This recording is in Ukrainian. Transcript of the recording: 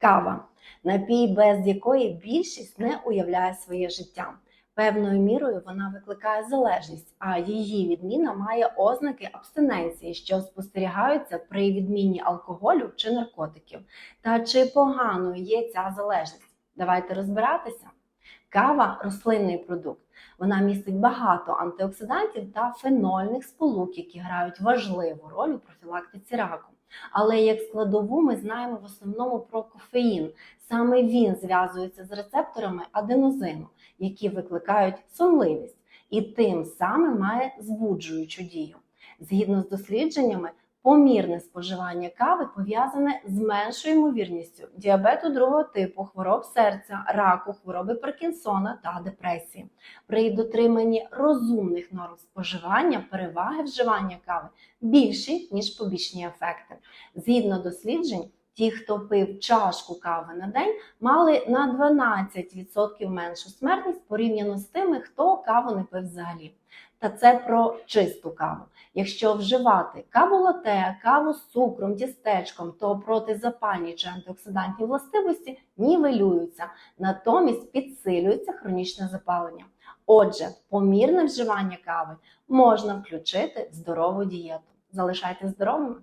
Кава напій, без якої більшість не уявляє своє життя. Певною мірою вона викликає залежність, а її відміна має ознаки абстиненції, що спостерігаються при відміні алкоголю чи наркотиків. Та чи поганою є ця залежність? Давайте розбиратися. Кава рослинний продукт. Вона містить багато антиоксидантів та фенольних сполук, які грають важливу роль у профілактиці раку. Але як складову ми знаємо в основному про кофеїн. Саме він зв'язується з рецепторами аденозину, які викликають сонливість, і тим самим має збуджуючу дію. Згідно з дослідженнями, помірне споживання кави пов'язане з меншою ймовірністю діабету другого типу, хвороб серця, раку, хвороби Паркінсона та депресії. При дотриманні розумних норм споживання переваги вживання кави більші, ніж побічні ефекти. Згідно досліджень, ті, хто пив чашку кави на день, мали на 12% меншу смертність порівняно з тими, хто каву не пив взагалі. Та це про чисту каву. Якщо вживати каву лате, каву з цукром, тістечком, то протизапальні чи антиоксидантні властивості нівелюються, натомість підсилюється хронічне запалення. Отже, помірне вживання кави можна включити в здорову дієту. Залишайтесь здоровими!